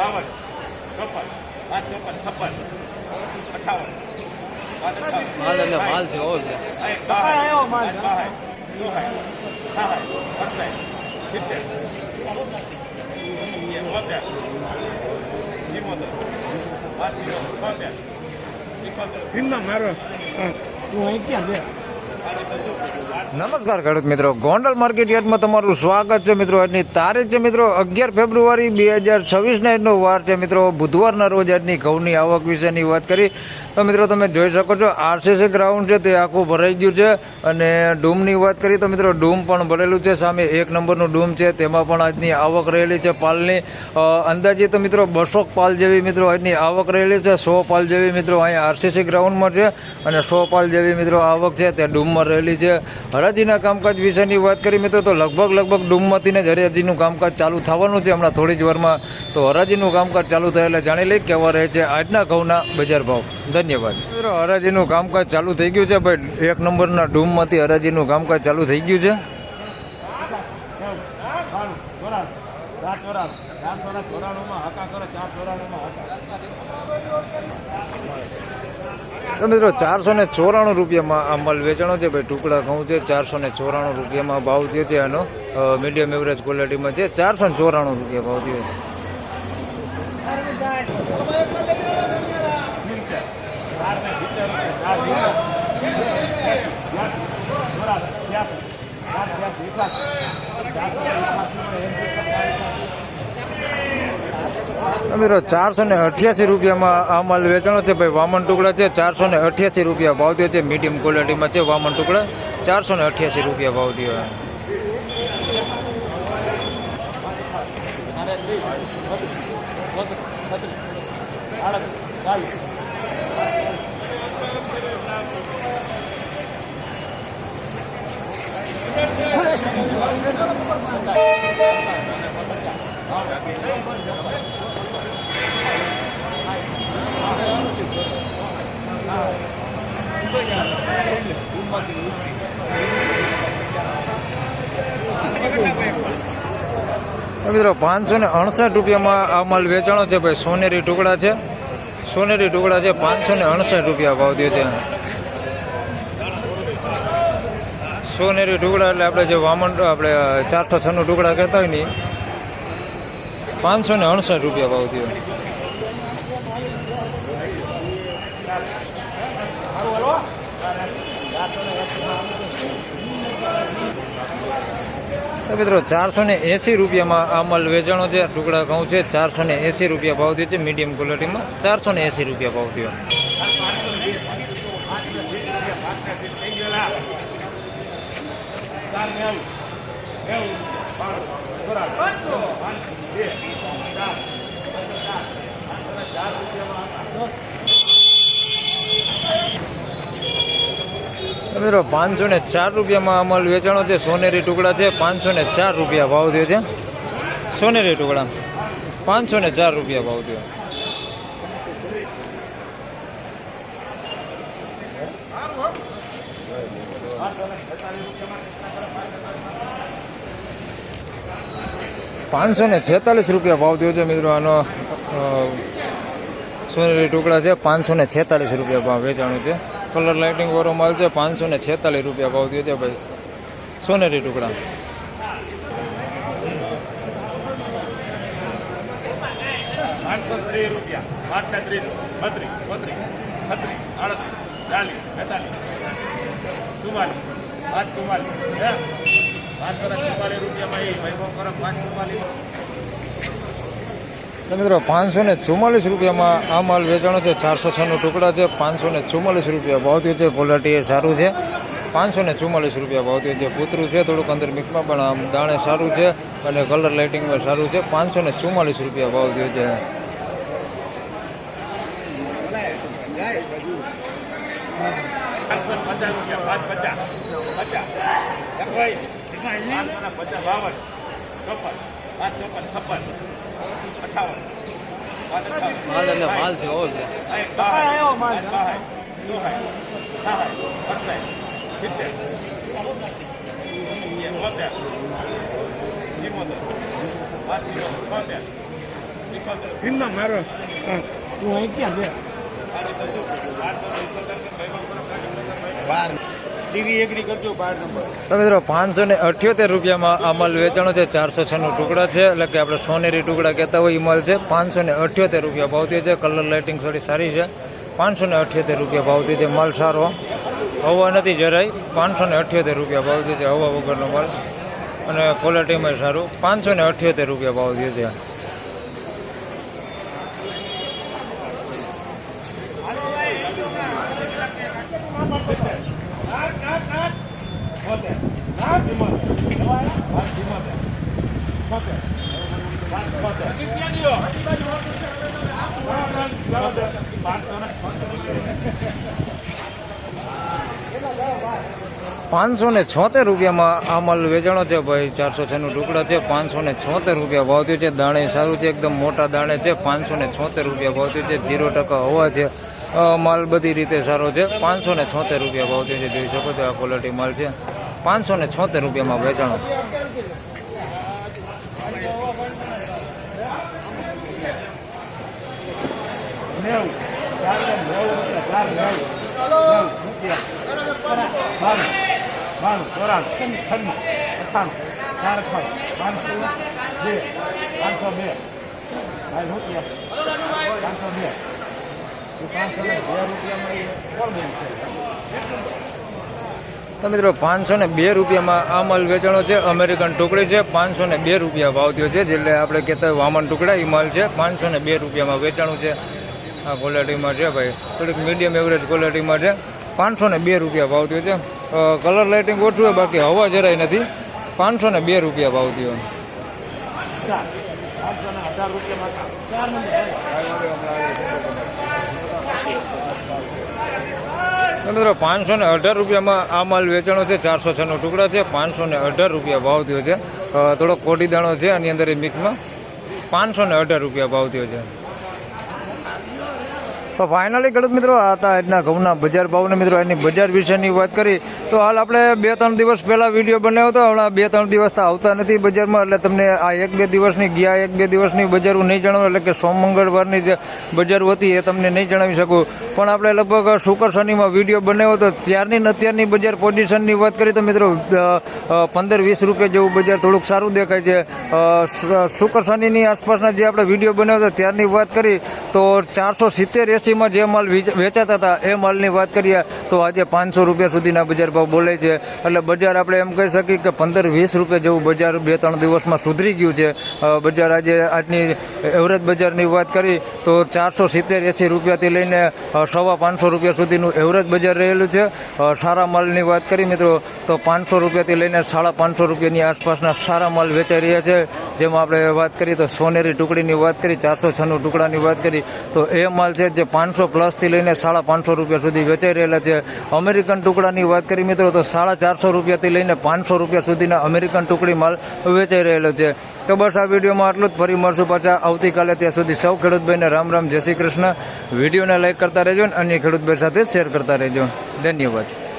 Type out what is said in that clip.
બાવન ચોપન પાંચ ચોપન છપ્પન અઠાવન માલ એટલે માલ છે ઓલ છે. સાઠ, બાસઠ, પાંચ બાસઠ, ચોસઠ, સાસઠ, નમસ્કાર ખેડૂત મિત્રો. ગોંડલ માર્કેટ યાર્ડમાં તમારું સ્વાગત છે મિત્રો. આજની તારીખ છે મિત્રો અગિયાર ફેબ્રુઆરી બે હજાર છવ્વીસના આજનો વાર છે મિત્રો. બુધવારના રોજ આજની ઘઉંની આવક વિશેની વાત કરી. તો મિત્રો તમે જોઈ શકો છો, આરસીસી ગ્રાઉન્ડ છે તે આખું ભરાઈ ગયું છે. અને ડૂમની વાત કરી તો મિત્રો ડૂમ પણ ભરેલું છે. સામે એક નંબરનું ડૂમ છે. તેમાં પણ આજની આવક રહેલી છે પાલની. અંદાજે તો મિત્રો બસો પાલ જેવી મિત્રો આજની આવક રહેલી છે. સો પાલ જેવી મિત્રો અહીંયા આરસીસી ગ્રાઉન્ડમાં છે. અને સો પાલ જેવી મિત્રો આવક છે. તે ડૂમમાં રહેલી છે. હરાજીના કામકાજ વિશેની વાત કરી મિત્રો તો લગભગ લગભગ ડૂમમાંથી જ હરાજીનું કામકાજ ચાલુ થવાનું છે હમણાં થોડી જ વારમાં. તો હરાજીનું કામકાજ ચાલુ થાય એટલે જાણી લઈ કેવા રહે છે આજના ઘઉંના બજાર ભાવ. ધન્યવાદ. મિત્રો હરાજીનું કામકાજ ચાલુ થઈ ગયું છે ભાઈ એક નંબરના ડૂમમાંથી હરાજીનું કામકાજ ચાલુ થઈ ગયું છે. બાણું, ચોરાણું, ચાર ચોરાણું, ચોરાણું ચોરા ચોરાણુંમાં હકા કરો, ચોરાણું ચોરાણુંમાં હકા. તો મિત્રો ચારસો ને ચોરાણું રૂપિયામાં આ માલ વેચાણો છે. ભાઈ, ટુકડા ઘઉં છે, ચારસો ને ચોરાણું રૂપિયામાં ભાવ થયો છે. આનો મીડિયમ એવરેજ ક્વોલિટીમાં છે. ચારસો ને ચોરાણું રૂપિયા ભાવ થયો છે ચાર ને સિત્તેર રૂપિયા, ચાર સિત્તેર. ચોરાણું, છ્યાસી, ચાર છ્યાસી, એકાસી. ચારસો ને એકાસીમાં એંસી ટકા તો મિત્રો, ચારસો ને અઠ્યાસી રૂપિયામાં આ માલ વેચાણો છે. ભાઈ, વામન ટુકડા છે, ચારસો ને અઠ્યાસી રૂપિયા ભાવ થયો છે. મીડિયમ ક્વોલિટીમાં છે વામન ટુકડા. ચારસો ને અઠ્યાસી રૂપિયા ભાવ થયો. છે. ચાલીસ તો મિત્રો, પાંચસો ને અડસઠ રૂપિયામાં આ માલ વેચાણો છે ભાઈ. સોનેરી ટુકડા છે. સોનેરી ટુકડા છે પાંચસો ને અડસઠ રૂપિયા ભાવ થયો છે. સોનેરી ટુકડા એટલે આપણે જે વામન, આપણે ચારસો છન્નું ટુકડા કહેતા હોય ને પાંચસો ને અડસઠ રૂપિયા ભાવ થયો. મિત્રો ચારસો ને એસી રૂપિયામાં આ માલ વેચાણો છે. ટુકડા ઘઉં છે. ચારસો ને એસી રૂપિયા ભાવ થયો છે. મીડિયમ ક્વોલિટીમાં ચારસો ને એસી રૂપિયા ભાવ થયો. પાંચસો બે ચાર ચાર પાંચસો ને ચાર રૂપિયામાં હતા તો મિત્રો પાંચસો ને ચાર રૂપિયામાં અમલ વેચાણો છે. સોનેરી ટુકડા છે. પાંચસો ને ચાર રૂપિયા ભાવ થયો છે. સોનેરી ટુકડા. પાંચસો ને ચાર રૂપિયા ભાવ થયો. પાંચસો ને છેતાલીસ રૂપિયા ભાવ થયો છે, મિત્રો. આનો સોનેરી ટુકડા છે. પાંચસો ને છેતાલીસ રૂપિયા ભાવ વેચાણું છે. કલર લાઇટિંગ વાળો માલ છે, પાંચસો ને છેતાલીસ રૂપિયા ભાવ થયો છે ભાઈ. સોનેરી ટુકડા. પાંચ ચુમ્માલીસ. રૂપિયામાં એ ભાઈ ફરક પાંચ ચુમ્માલીસ. તો મિત્રો પાંચસો ને ચુમ્માલીસ રૂપિયામાં આ માલ વેચાણો છે. ચારસો છનો ટુકડા છે. પાંચસો ને ચુમ્માલીસ રૂપિયા ભાવ થયો છે. ક્વોલિટી એ સારું છે. પાંચસો ને ચુમ્માલીસ રૂપિયા ભાવ થયો છે પૂતરું છે, થોડુંક અંદર મિક્સમાં, પણ આમ દાણે સારું છે અને કલર લાઇટિંગમાં સારું છે. પાંચસો ને ચુમ્માલીસ રૂપિયા ભાવ થયો છે. પાંચસો પચાસ પચાસ પચાસ એકવાઈ પાંચસો ને પચાસ બાવન ચોપન પાંચ ચોપન છપ્પન અઠાવન પાંચ અઠાવન માલ એટલે માલ છે ઓલ છે સાઠ, બાસઠ, પાંચ બાસઠ, ચોસઠ, સાસઠ, અડસઠ, સિત્તેર, બોતેર, ચુમ્મોતેર, પાંચ ચુમ્મોતેર, છોતેર, ફિલ્મમાં મારો હા, તું અહીં ક્યાં બે બાર ટીવી એકડી કરજો અઠ્યોતેર રૂપિયામાં આ માલ વેચાણો છે, ચારસો છન્નું ટુકડા છે, એટલે કે આપણે સોનેરી ટુકડા કહેતા હોય એ માલ છે. પાંચસો ને અઠ્યોતેર રૂપિયા ભાવતી છે, કલર લાઇટિંગ થોડી સારી છે. પાંચસો અઠ્યોતેર રૂપિયા ભાવતી છે, માલ સારો. હવા નથી જરાય. પાંચસો ને અઠ્યોતેર રૂપિયા ભાવતી છે, હવા વગરનો માલ. અને ક્વોલિટીમાં સારું. પાંચસો ને અઠ્યોતેર રૂપિયા ભાવતી છે. પાંચસો ને છોતેર રૂપિયામાં આ માલ વેચાણો છે ભાઈ. ચારસો છનું ટુકડા છે. પાંચસો ને છોતેર રૂપિયા ભાવતી છે. દાણે સારું છે. એકદમ મોટા દાણે છે. પાંચસો ને છોતેર રૂપિયા ભાવતી છે. ઝીરો ટકા હવા છે. માલ બધી રીતે સારો છે. પાંચસો ને છોતેર રૂપિયા ભાવતી છે. જોઈ શકો છો આ ક્વોલિટી માલ છે. પાંચસો ને છોતેર રૂપિયામાં વેચાણો. બાણું ચોરાણું છન્નું અઠ્ઠાણું ચાર અઠ્ઠાણું પાંચસો બે પાંચસો બે રૂપિયા પાંચસો બે પાંચસો બે રૂપિયામાં કોણ બેન છે તો મિત્રો પાંચસો ને બે રૂપિયામાં આ માલ વેચાણો છે, અમેરિકન ટુકડી છે, પાંચસો ને બે રૂપિયા ભાવ થયો છે એટલે આપણે કહેતા વામન ટુકડા એ માલ છે, પાંચસો ને બે રૂપિયામાં વેચાણું છે. આ ક્વોલિટીમાં છે ભાઈ, થોડીક મીડિયમ એવરેજ ક્વોલિટીમાં છે. પાંચસો ને બે રૂપિયા ભાવ થયો છે કલર લાઇટિંગ ઓછું હોય, બાકી હવા જરાય નથી. પાંચસો ને બે રૂપિયા ભાવ થયો ચાર મિત્રો પાંચસો ને અઢાર રૂપિયામાં આ માલ વેચાણો છે. ચારસો છનો ટુકડા છે. પાંચસો ને અઢાર રૂપિયા ભાવ થયો છે. થોડો કોટી દાણો છે આની અંદર એ મિક્સમાં. પાંચસો ને અઢાર રૂપિયા ભાવ થયો છે. તો ફાઇનલી ખેડૂત મિત્રો, આ હતા આજના ઘઉંના બજાર ભાવને મિત્રો એની બજાર વિશેની વાત કરી. તો હાલ આપણે બે ત્રણ દિવસ પહેલાં વીડિયો બનાવ્યો હતો, હમણાં બે ત્રણ દિવસ તો આવતા નથી બજારમાં, એટલે તમને આ એક બે દિવસની, ગયા એક બે દિવસની બજારો નહીં જણાવું, એટલે કે સોમ મંગળવારની જે બજાર હતી એ તમને નહીં જણાવી શકું. પણ આપણે લગભગ શુક્ર શનિમાં વીડિયો બનાવ્યો હતો, ત્યારની અત્યારની બજાર પોઝિશનની વાત કરી તો મિત્રો પંદર વીસ રૂપિયા જેવું બજાર થોડુંક સારું દેખાય છે. શુકર શનિની આસપાસના જે આપણે વીડિયો બનાવ્યો હતો, ત્યારની વાત કરી તો ચારસો સિત્તેર એસીમાં જે માલ વેચ- વેચાતા હતા, એ માલની વાત કરીએ તો આજે પાંચસો રૂપિયા સુધીના બજાર ભાવ બોલે છે. એટલે બજાર આપણે એમ કહી શકીએ કે પંદર વીસ રૂપિયા જેવું બજાર બે ત્રણ દિવસમાં સુધરી ગયું છે. બજાર આજે આજની એવરેજ બજારની વાત કરી તો ચારસો સિત્તેર એસી રૂપિયાથી લઈને સવા પાંચસો રૂપિયા સુધીનું એવરેજ બજાર રહેલું છે. સારા માલની વાત કરી મિત્રો, તો પાંચસો રૂપિયાથી લઈને સાડા પાંચસો રૂપિયાની આસપાસના સારા માલ વેચાઈ રહ્યા છે. જેમાં આપણે વાત કરીએ તો સોનેરી ટુકડીની વાત કરી, ચારસો છન્નું ટુકડાની વાત કરી, તો એ માલ છે જે પાંચસો પ્લસથી લઈને સાડા પાંચસો રૂપિયા સુધી વેચાઈ રહેલા છે. અમેરિકન ટુકડાની વાત કરી મિત્રો, તો સાડા ચારસો રૂપિયાથી લઈને પાંચસો રૂપિયા સુધીના અમેરિકન ટુકડી માલ વેચાઈ રહેલો છે. તો બસ આ વિડીયોમાં આટલું જ. ફરી મળશું પાછા આવતીકાલે. ત્યાં સુધી સૌ ખેડૂતભાઈને રામ રામ, જય શ્રી કૃષ્ણ. વિડીયોને લાઇક કરતા રહેજો અને અન્ય ખેડૂતભાઈ સાથે શેર કરતા રહેજો. ધન્યવાદ.